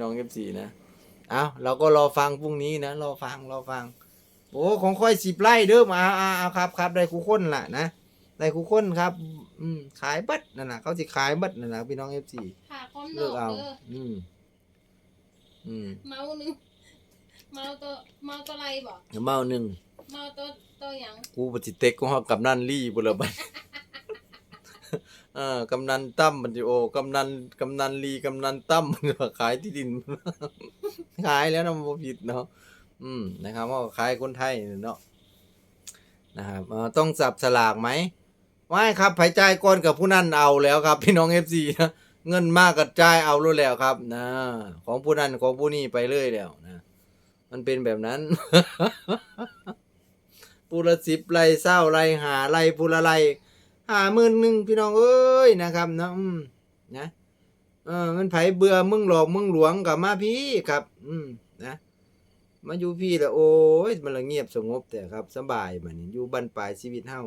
น้องเอฟซีนะ เอาเราก็รอฟังพรุ่งนี้นะ รอฟัง รอฟัง โอ้ของค่อยสิบไร่เด้อมาเอาเอาครับครับได้คู่คนล่ะนะ ได้คู่คนครับ อืม ขายเบัดนั่นน่ะ เขาสิขายเบัดนั่นน่ะพี่น้องเอฟซีค่ะความดเลืออกกเอา เด้ออืม อืมเมาหนึงเมาตัวเมาตัวไรบ่เมาหนึ่ง เมาตัวตัวหยัง กูปฏิเต็กของเฮากับนันลี่บุละบัด เออกำนันตั้มมันจะโอกำนันกำนันลีกำนันตั้มมันขายที่ดิน ขายแล้วนะมันผิดเนาะอืมนะครับว่าขายคนไทยเนาะนะครับต้องจับสลากไหมไม่ครับไผจ่ายก่อนกับผู้นั้นเอาแล้วครับ พี่น้อง FC นะเงินมากกับจ่ายเอารู้แล้วครับนะของผู้นั้นของผู้นี้ไปเรื่อยแล้วนะมันเป็นแบบนั้นปูละสิบไรเศร้าไรหาไรปูละไร หาหมื่นหนึ่งพี่น้องเอ้ยนะครับนะอืมนะเออมันไผเบื่อมึงหลอกมึงหลวงกับมาพี่ครับ อืมนะมาอยู่พี่แล้วโอ้ยมันละเงียบสงบแต่ครับสบายมันนี่อยู่บรรปลายชีวิตเฮา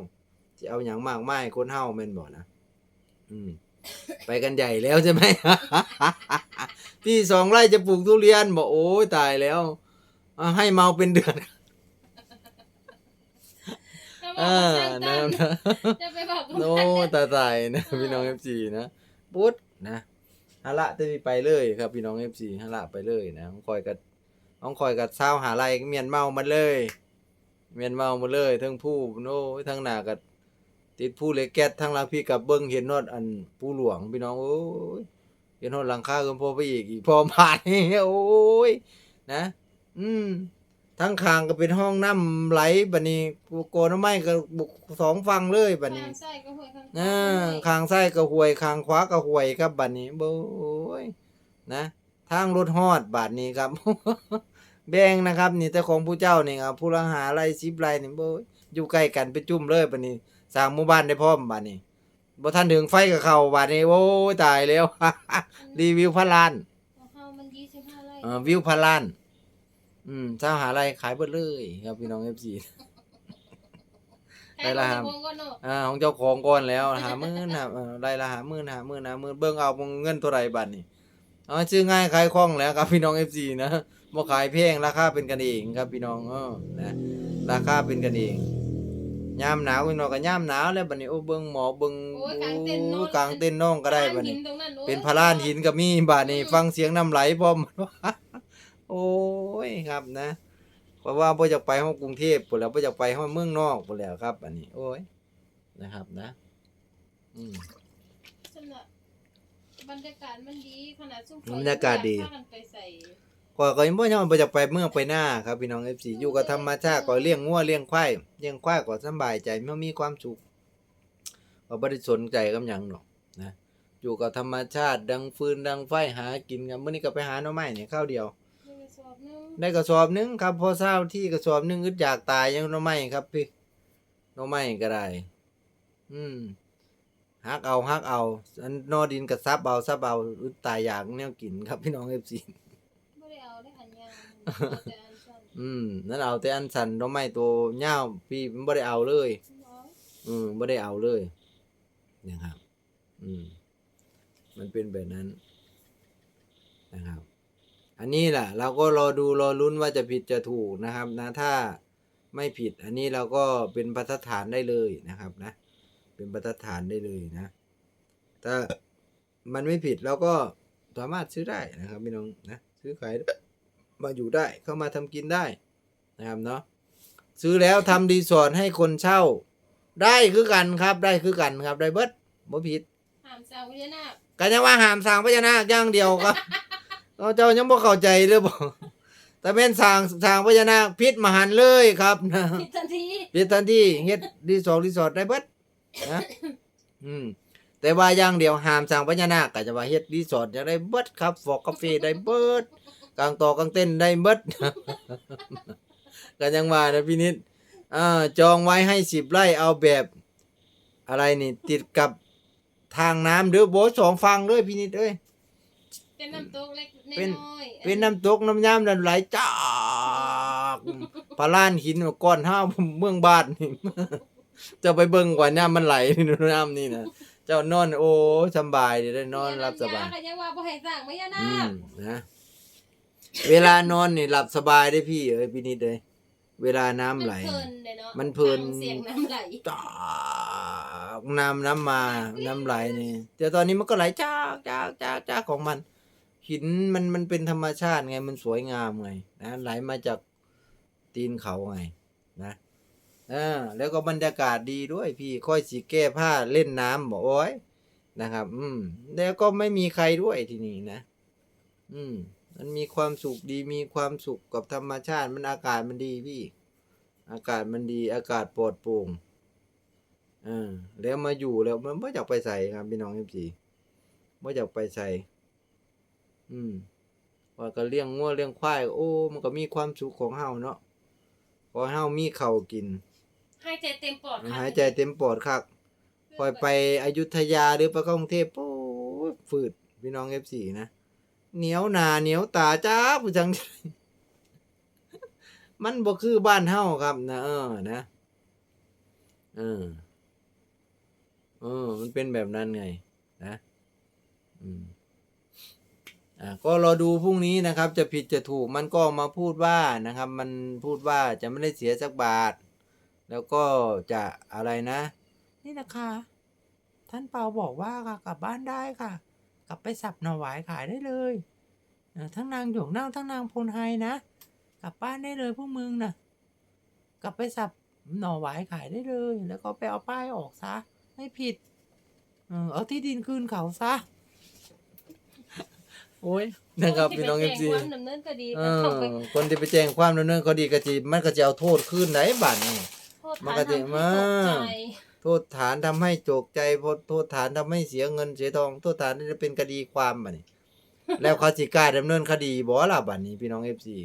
จะเอาอย่างมากไมายคนเฮาแม่นบ่นะอืม ไปกันใหญ่แล้วใช่ไหม พี่สองไร่จะปลูกทุเรียนบอกโอ้ยตายแล้วให้เมาเป็นเดือน บออ่ากว่าสร้างนะตั้งนะจะไปบอกโน้ตายตายนะพี่น้องเอฟซีนะปุ๊ดนะฮาระจะไปเลยครับพี่น้องเอฟซีฮาระไปเลยนะต้องคอยกับต้องคอยกับเศร้าหาไรเมียนเมามาเลย เมียนเมามาเลยทั้งผู้โน้ทั้งหน้ากับติดผู้เล็กแก๊สทั้งหลังพี่กับเบิ้งเห็นนอดอันผู้หลวงพี่น้องโอ้ยเห็นนอดหลังคาเกินพอไปอีกอีกพอผ่านนี่โอ้ยนะ อืม ทั้งคางก็เป็นห้องน้ำไหลบัดนี้กูโกนไม้ก็บุกสองฝั่งเลยบัดนี้ข้างซ้ายก็ห้วยข้างขวาอ่าก็ห้วยข้างซ้ายก็ห่วยข้างขวาก็ห่วยครับบัดนี้โบ้ยนะ ทางรถฮอดบาดนี้ครับ แบ่งนะครับ นี่แต่ของผู้เจ้านี่ครับผู้ละหาไรสิบไรนี่โบ้ยอยู่ใกล้กันไปจุ่มเลยบัดนี้สร้างหมู่บ้านได้พร้อมบัดนี้บ่ทันถึงไฟกับเขาบัดนี้โอ้ยตายแล้ว รีวิวพันล้านของเฮามันยี่สิบห้าไร่เอ่อวิวพันล้าน อืมเจ้าหาอะไรขายเบิดเลยครับพี่น้อง FC ได้ละครับแค่ของเจ้าของก็เนาะอ่าของเจ้าของก่อนแล้วหาหมื่นหาเออได้ละหาหมื่นหาหมื่นหาหมื่นเบิ่งเอาเงินเท่าไหร่บัดนี้อ๋อชื่อง่ายขายคล่องแล้วครับพี่น้อง FC นะบ่ขายแพงราคาเป็นกันเองครับพี่น้องเออนะราคาเป็นกันเองยามหนาวพี่น้องก็ยามหนาวแล้วบัดนี้โอ้เบิ่งหมอเบิ่งโอ้ยกลางเต็นท์นอนกลางเต้นท์น้องก็ได้บัดหินี้ ตรงนั้นโอ้ยเป็นพระลานหินก็มีบาดนี้ฟังเสียงน้ำไหลพร้อม โอ้ยครับนะเพราะว่าบ่อยากไปห้องกรุงเทพพุ่นแล้วบ่อยากไปห้องเมืองนอกพุ่นแล้วครับ อันนี้ โอ้ยนะครับนะ อืมสำหรับบรรยากาศมันดีขนาดซุ่มบรรยากาศดี พกันไปใส่ก็ก็ยังบ่ยังบ่อยากไปเมืองไปหน้าครับพี่น้อง FC อยู่กับธรรมชาติก็เลี้ยงงัวเลี้ยงควายเลี้ยงควายก็สำบายใจมันมีความสุขก็บ่ได้สนใจกับหยังหรอกนะ อยู่กับธรรมชาติดังฟืนดังไฟหากินกันมื้อนี้ก็ไปหาหน่อไม้เนี่ยข้าวเดียวในกระ สอบหนึงได้กระสอบหนึงครับพอเศร้าที่กระสอบหนึงอึดอยากตายยังหน่อไม้ครับพี่หน่อไม้ก็ได้ อืมฮักเอาฮักเอา อันนอดินกับซับเอาซับเอาอึดตายอยากแนวกินครับพี่น้องเอฟซีบ่ได้เอาได้อันยาวเอาแต่อันสั้นอืมนั่นเอาแต่อันสันหน่อไม้ตัวเงาวพี่มันบ่ได้เอาเลยบ่อืมบ่ได้เอาเลยนะครับ อืม มันเป็นแบบนั้นนะครับ อันนี้แหละเราก็รอดูรอลุ้นว่าจะผิดจะถูกนะครับนะถ้าไม่ผิดอันนี้เราก็เป็นบรรทัดฐานได้เลยนะครับนะ เป็นบรรทัดฐานได้เลยนะ ถ้ามันไม่ผิดเราก็สามารถซื้อได้นะครับพี่น้องนะซื้อขายมาอยู่ได้เข้ามาทำกินได้นะครับเนาะซื้อแล้วทำรีสอร์ทให้คนเช่า ได้คือกันครับได้คือกันครับได้เบิดบ่ผิดห้ามสร้างพญานาคกันยังว่าหามสร้างพญานาคอย่างเดียวครับ เอาเจ้ายังบ่เข้าใจเลยบ่แต่เป็นสร้างสร้างพญานาคพิษมหันต์เลยครับนะผิดทันทีพิษทันทีเฮ็ดรีสอร์ทรีสอร์ทได้เบิดนะอืมแต่ว่าอย่างเดียวห้ามสร้างพญานาคก็จะว่าเฮ็ดรีสอร์ทจะได้เบิดครับฟอกกาแฟได้เบิดกลางต่อกลางเต้นได้เบิด ก็ยังว่านะพี่นิดอ่าจองไว้ให้10ไร่เอาแบบ อะไรนี่ ติดกับทางน้ำเด้อโบสองฝั่งเลยพี่นิดเอ้ย เป็นน้ำตกเล็กเป็นน้อยๆเป็นน้ำตกน้ำยามนั่นไหลจากพาลานหินก้อนห้าวเมืองบาดนี่ เจ้าไปเบิ่งกว่าน้ำมันไหลนี่น้ำนี่นะเจ้านอนโอ้สำบายดีได้นอนรับสบายก็ยังว่าบ่ให้สร้างพญานาอืคมนะ เวลานอนนี่หลับสบายได้พี่เอ้ยพี่นิดเลยเวลาน้ำไหลมันเพลินเลยเนาะมันเพลิน ฟังเสียงน้ำไหลจากน้ำน้ำมา น้ำไหลนี่แต่ตอนนี้มันก็ไหลจากจากจากจากของมัน หินมันมันเป็นธรรมชาติไงมันสวยงามไงนะไหลมาจากตีนเขาไงนะเออแล้วก็บรรยากาศดีด้วยพี่ค่อยสีแก้ผ้าเล่นน้ำบอกโอ้ยนะครับ อืม แล้วก็ไม่มีใครด้วยที่นี่นะ อืม มันมีความสุขดีมีความสุขกับธรรมชาติมันอากาศมันดีพี่ อากาศมันดี อากาศปลอดโปร่งอ่าแล้วมาอยู่แล้วมันไม่อยากไปใส่ครับพี่น้องเอฟซีไม่อยากไปใส่ อืมว่าก็เลี้ยงงัวเลี้ยงควายโอ้ มันก็มีความสุขของเฮาเนาะพอเฮามีข้าวกินหายใจเต็มปอดค่ะหายใจเต็มปอดคักปล่อยไปอยุธยาหรือไปกรุงเทพโอ้ยฝืดพี่น้องเอฟซีนะเหนียวหนาเหนียวตาจ้าผู้จัง มันบ่คือบ้านเฮาครับนะเออนะเออเออ มันเป็นแบบนั้นไง นะ อืมอ่า ก็รอดูพรุ่งนี้นะครับ จะผิดจะถูกมันก็มาพูดว่านะครับ มันพูดว่าจะไม่ได้เสียสักบาท แล้วก็จะอะไรนะ นี่นะคะ ท่านเปาบอกว่าค่ะกลับบ้านได้ค่ะ กลับไปสับหน่อหวายขายได้เลยทั้งนางหยกเน่าทั้งนางพลไฮนะกลับบ้านได้เลยพวกมึงนะกลับไปสับหน่อหวายขายได้เลย แล้วก็ไปเอาป้ายออกซะ ไม่ผิด เออเอาที่ดินคืนเขาซะ โอ้ยนะครับพี่น้องเอฟซีคที่ไปแจ้ความดำเนินคดีเอก็อต้องไปคนที่ไปแจ้งความดำเนินคดีก็จีมันก็จะเอาโทษคืนไหนบัตรนี่ โทษมันฐานก็จะทำให้ตกใจมาโทษฐานทำให้โจกใจโทษโทษฐานทำให้เสียเงินเสียทอง โทษฐานที่จะเป็นคดีความบัดนี้แล้วเขาสิกล้าดำเนินคดีบ่ล่ะบัดนี้พี่น้องเอฟซี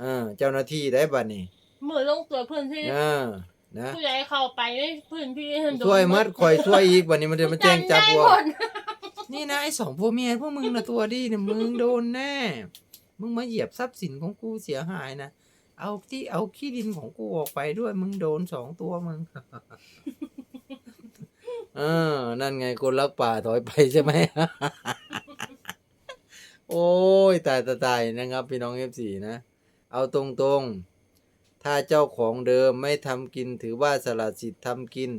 เออเจ้าหน้าที่ได้บัดนี้เมื่อลงตัวพื้นที่เออนะผู้ใหญ่เข้าไปในพื้นที่โดนช่วยมัดคอยช่วยอีกบัดนี้มันจะมาแจ้งจับได้วัวหมด นี่นะไอ้สองผัวเมียพวกมึงนะตัวดีเนี่ยมึงโดนแน่ มึงมาเหยียบทรัพย์สินของกูเสียหายนะ เอาที่เอาขี้ดินของกูออกไปด้วย มึงโดนสองตัวมึงเออ นั่นไงคนรักป่าถอยไปใช่ไหม โอ้ยตายตายตายนะครับ พี่น้องเอฟซีนะ เอาตรงๆ ถ้าเจ้าของเดิมไม่ทำกินถือว่าสละสิทธิ์ทำกิน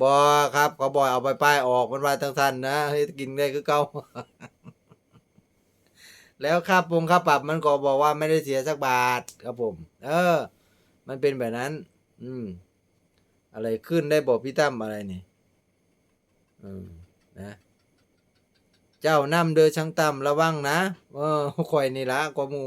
บอครับเขาบอยเอาไปป้ายออกมันว่าทั้งท่านนะเฮ้กินได้คือเก่าแล้วค่าปรุงค่าปรับมันก็บอกว่าไม่ได้เสียสักบาทครับผม เออ มันเป็นแบบนั้น อืม อะไรขึ้นได้บอกพี่ตั้มอะไรนี่อืมนะ เจ้านำเดือช่างตั้มระวังนะเออข่อยนี่ละกว่ามู